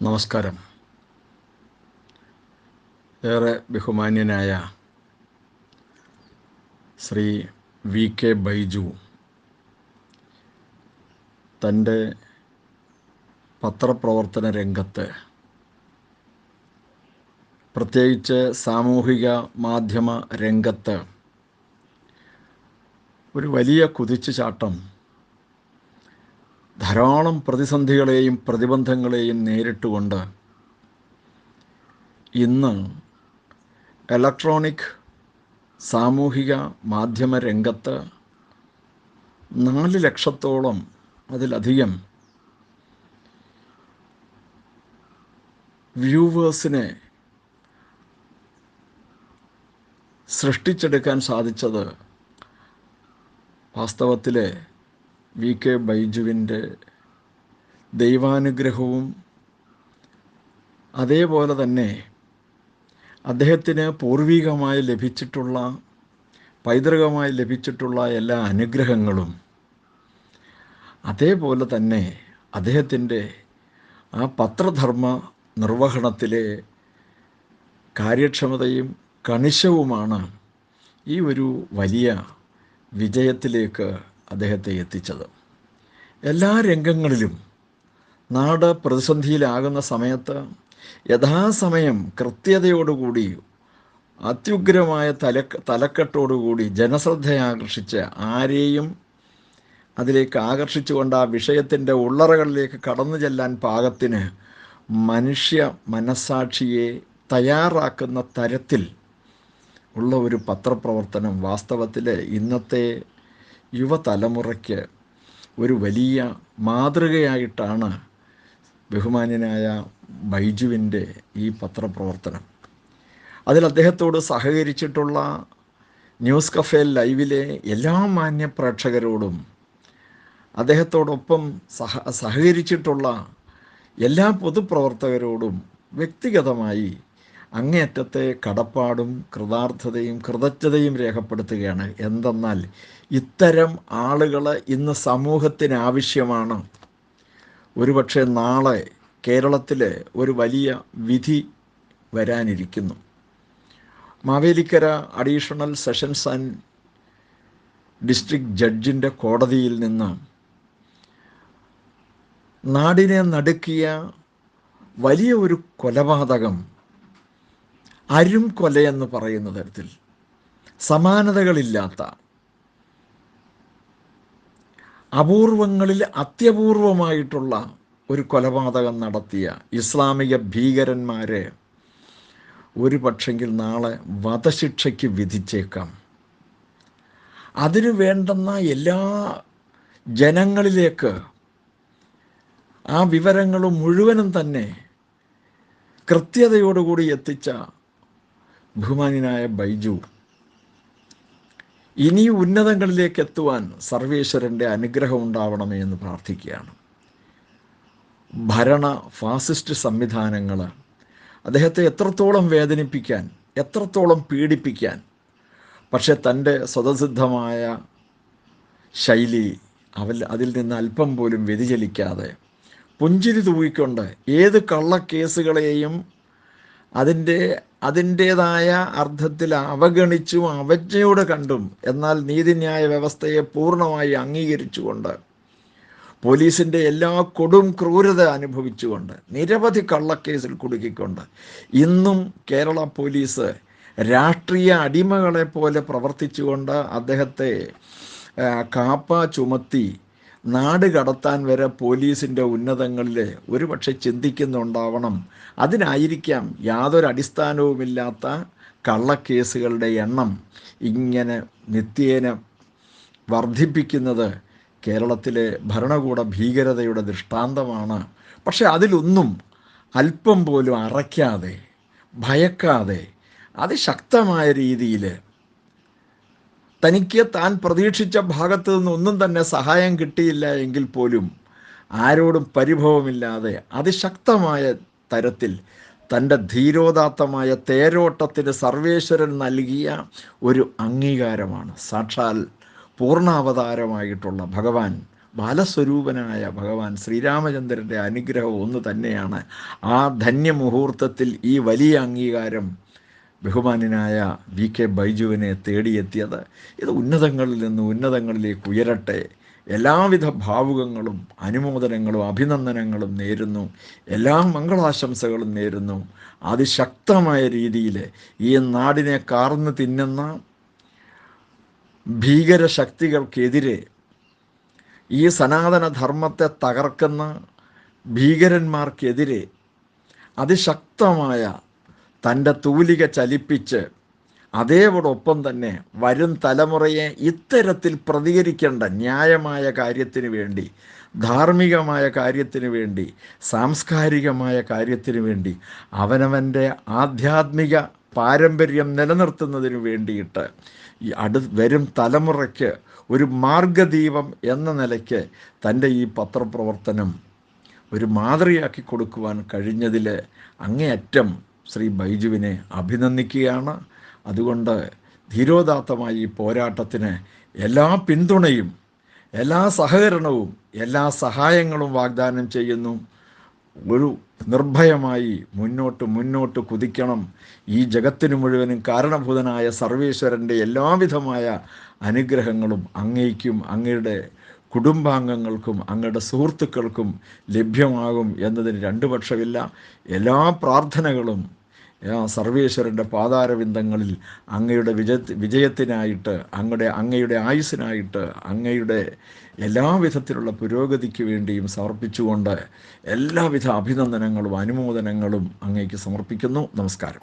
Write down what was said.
നമസ്കാരം. ഏറെ ബഹുമാന്യനായ ശ്രീ വി കെ ബൈജു തന്റെ പത്രപ്രവർത്തന രംഗത്ത് പ്രത്യേകിച്ച് സാമൂഹിക മാധ്യമ രംഗത്ത് ഒരു വലിയ കുതിച്ചുചാട്ടം ധാരാളം പ്രതിസന്ധികളെയും പ്രതിബന്ധങ്ങളെയും നേരിട്ടുകൊണ്ട് ഇന്ന് ഇലക്ട്രോണിക് സാമൂഹിക മാധ്യമ രംഗത്ത് നാല് ലക്ഷത്തോളം അതിലധികം വ്യൂവേഴ്സിനെ സൃഷ്ടിച്ചെടുക്കാൻ സാധിച്ചത് വാസ്തവത്തിൽ വി കെ ബൈജുവിന്റെ ദൈവാനുഗ്രഹവും അതേപോലെ തന്നെ അദ്ദേഹത്തിന് പൂർവികമായി ലഭിച്ചിട്ടുള്ള പൈതൃകമായി ലഭിച്ചിട്ടുള്ള എല്ലാ അനുഗ്രഹങ്ങളും അതേപോലെ തന്നെ അദ്ദേഹത്തിന്റെ ആ പത്രധർമ്മ നിർവഹണത്തിലെ കാര്യക്ഷമതയും കണിശവുമാണ് ഈ ഒരു വലിയ വിജയത്തിലേക്ക് അദ്ദേഹത്തെ എത്തിച്ചത്. എല്ലാ രംഗങ്ങളിലും നാട് പ്രതിസന്ധിയിലാകുന്ന സമയത്ത് യഥാസമയം കൃത്യതയോടുകൂടി അത്യുഗ്രമായ തല തലക്കെട്ടോടുകൂടി ജനശ്രദ്ധയാകർഷിച്ച് ആരെയും അതിലേക്ക് ആകർഷിച്ചുകൊണ്ട് ആ വിഷയത്തിന്റെ ഉള്ളറകളിലേക്ക് കടന്നു ചെല്ലാൻ പാകത്തിന് മനുഷ്യ മനസാക്ഷിയെ തയ്യാറാക്കുന്ന തരത്തിൽ ഉള്ള ഒരു പത്രപ്രവർത്തനം വാസ്തവത്തിൽ ഇന്നത്തെ യുവതലമുറയ്ക്ക് ഒരു വലിയ മാതൃകയായിട്ടാണ് ബഹുമാന്യനായ ബൈജുവിന്റെ ഈ പത്രപ്രവർത്തനം. അതിൽ അദ്ദേഹത്തോട് സഹകരിച്ചിട്ടുള്ള ന്യൂസ് കഫേ ലൈവിലെ എല്ലാ മാന്യ പ്രേക്ഷകരോടും അദ്ദേഹത്തോടൊപ്പം സഹ സഹകരിച്ചിട്ടുള്ള എല്ലാ പൊതുപ്രവർത്തകരോടും വ്യക്തിഗതമായി അങ്ങേയറ്റത്തെ കടപ്പാടും കൃതാർത്ഥതയും കൃതജ്ഞതയും രേഖപ്പെടുത്തുകയാണ്. എന്തെന്നാൽ ഇത്തരം ആളുകൾ ഇന്ന് സമൂഹത്തിന് ആവശ്യമാണ് ഒരുപക്ഷെ നാളെ കേരളത്തിൽ ഒരു വലിയ വിധി വരാനിരിക്കുന്നു. Mavelikara additional sessions and district ജഡ്ജിന്റെ കോടതിയിൽ നിന്ന് നാടിനെ നടുക്കിയ വലിയ ഒരു കൊലപാതകം അരും കൊലയെന്ന് പറയുന്ന തരത്തിൽ സമാനതകളില്ലാത്ത അപൂർവങ്ങളിൽ അത്യപൂർവമായിട്ടുള്ള ഒരു കൊലപാതകം നടത്തിയ ഇസ്ലാമിക ഭീകരന്മാരെ ഒരു പക്ഷെങ്കിൽ നാളെ വധശിക്ഷയ്ക്ക് വിധിച്ചേക്കാം. അതിനു വേണ്ടുന്ന എല്ലാ ജനങ്ങളിലേക്ക് ആ വിവരങ്ങൾ മുഴുവനും തന്നെ കൃത്യതയോടുകൂടി എത്തിച്ച ബഹുമാനായ ബൈജു ഇനി ഉന്നതങ്ങളിലേക്ക് എത്തുവാൻ സർവേശ്വരന്റെ അനുഗ്രഹം ഉണ്ടാവണമേ എന്ന് പ്രാർത്ഥിക്കുകയാണ്. ഭരണ ഫാസിസ്റ്റ് സംവിധാനങ്ങൾ അദ്ദേഹത്തെ എത്രത്തോളം വേദനിപ്പിക്കാൻ എത്രത്തോളം പീഡിപ്പിക്കാൻ പക്ഷെ തന്റെ സ്വതസിദ്ധമായ ശൈലി അവൽ അതിൽ നിന്ന് അല്പം പോലും വ്യതിചലിക്കാതെ പുഞ്ചിരി തൂയിക്കൊണ്ട് ഏത് കള്ളക്കേസുകളെയും അതിന്റെ അതിന്റേതായ അർത്ഥത്തിൽ അവഗണിച്ചും അവജ്ഞയോടെ കണ്ടും എന്നാൽ നീതിന്യായ വ്യവസ്ഥയെ പൂർണമായി അംഗീകരിച്ചുകൊണ്ട് പോലീസിന്റെ എല്ലാ കൊടും ക്രൂരത അനുഭവിച്ചുകൊണ്ട് നിരവധി കള്ളക്കേസിൽ കുടുക്കിക്കൊണ്ട് ഇന്നും കേരള പോലീസ് രാഷ്ട്രീയ അടിമകളെ പോലെ പ്രവർത്തിച്ചുകൊണ്ട് അദ്ദേഹത്തെ കാപ്പ ചുമത്തി നാട് കടത്താൻ വരെ പോലീസിന്റെ ഉന്നതങ്ങളിൽ ഒരുപക്ഷെ ചിന്തിക്കുന്നുണ്ടാവണം. അതിനായിരിക്കാം യാതൊരു അടിസ്ഥാനവുമില്ലാത്ത കള്ളക്കേസുകളുടെ എണ്ണം ഇങ്ങനെ നിത്യേന വർദ്ധിപ്പിക്കുന്നത് കേരളത്തിലെ ഭരണകൂട ഭീകരതയുടെ ദൃഷ്ടാന്തമാണ്. പക്ഷെ അതിലൊന്നും അല്പം പോലും അറയ്ക്കാതെ ഭയക്കാതെ അതിശക്തമായ രീതിയിൽ തനിക്ക് താൻ പ്രതീക്ഷിച്ച ഭാഗത്ത് നിന്നൊന്നും തന്നെ സഹായം കിട്ടിയില്ല എങ്കിൽ പോലും ആരോടും പരിഭവമില്ലാതെ അതിശക്തമായ തരത്തിൽ തന്റെ ധീരോദാത്തമായ തേരോട്ടത്തിന് സർവേശ്വരൻ നൽകിയ ഒരു അംഗീകാരമാണ്. സാക്ഷാൽ പൂർണാവതാരമായിട്ടുള്ള ഭഗവാൻ ബാലസ്വരൂപനായ ഭഗവാൻ ശ്രീരാമചന്ദ്രന്റെ അനുഗ്രഹം ഒന്ന് തന്നെയാണ്. ആ ധന്യമുഹൂർത്തത്തിൽ ഈ വലിയ അംഗീകാരം ബഹുമാനായ വി കെ ബൈജുവിനെ തേടിയെത്തിയത് ഇത് ഉന്നതങ്ങളിൽ നിന്ന് ഉന്നതങ്ങളിലേക്ക് ഉയരട്ടെ. എല്ലാവിധ ഭാവുകങ്ങളും അനുമോദനങ്ങളും അഭിനന്ദനങ്ങളും നേരുന്നു. എല്ലാ മംഗളാശംസകളും നേരുന്നു. അതിശക്തമായ രീതിയിൽ ഈ നാടിനെ കാർന്ന് തിന്നുന്ന ഭീകര ശക്തികൾക്കെതിരെ ഈ സനാതന ധർമ്മത്തെ തകർക്കുന്ന ഭീകരന്മാർക്കെതിരെ അതിശക്തമായ തന്റെ തൂലിക ചലിപ്പിച്ച് അതേവോടൊപ്പം തന്നെ വരും തലമുറയെ ഇത്തരത്തിൽ പ്രതികരിക്കേണ്ട ന്യായമായ കാര്യത്തിന് വേണ്ടി ധാർമ്മികമായ കാര്യത്തിന് വേണ്ടി സാംസ്കാരികമായ കാര്യത്തിന് വേണ്ടി അവനവന്റെ ആധ്യാത്മിക പാരമ്പര്യം നിലനിർത്തുന്നതിന് വേണ്ടിയിട്ട് ഈ അടു വരും തലമുറയ്ക്ക് ഒരു മാർഗദീപം എന്ന നിലയ്ക്ക് തന്റെ ഈ പത്രപ്രവർത്തനം ഒരു മാതൃകയാക്കി കൊടുക്കുവാൻ കഴിഞ്ഞതിൽ അങ്ങേയറ്റം ശ്രീ ബൈജുവിനെ അഭിനന്ദിക്കുകയാണ്. അതുകൊണ്ട് ധീരോദാത്തമായി ഈ പോരാട്ടത്തിന് എല്ലാ പിന്തുണയും എല്ലാ സഹകരണവും എല്ലാ സഹായങ്ങളും വാഗ്ദാനം ചെയ്യുന്നു. ഒരു നിർഭയമായി മുന്നോട്ട് മുന്നോട്ട് കുതിക്കണം. ഈ ജഗത്തിന് മുഴുവനും കാരണഭൂതനായ സർവേശ്വരന്റെ എല്ലാവിധമായ അനുഗ്രഹങ്ങളും അങ്ങേക്കും അങ്ങയുടെ കുടുംബാംഗങ്ങൾക്കും അങ്ങയുടെ സുഹൃത്തുക്കൾക്കും ലഭ്യമാകും എന്നതിന് രണ്ട് പക്ഷമില്ല എല്ലാ പ്രാർത്ഥനകളും സർവേശ്വരന്റെ പാതാരവിന്ദങ്ങളിൽ അങ്ങയുടെ വിജയ വിജയത്തിനായിട്ട് അങ്ങയുടെ അങ്ങയുടെ ആയുസ്സിനായിട്ട് അങ്ങയുടെ എല്ലാവിധത്തിലുള്ള പുരോഗതിക്ക് വേണ്ടിയും സമർപ്പിച്ചുകൊണ്ട് എല്ലാവിധ അഭിനന്ദനങ്ങളും അനുമോദനങ്ങളും അങ്ങേക്ക് സമർപ്പിക്കുന്നു. നമസ്കാരം.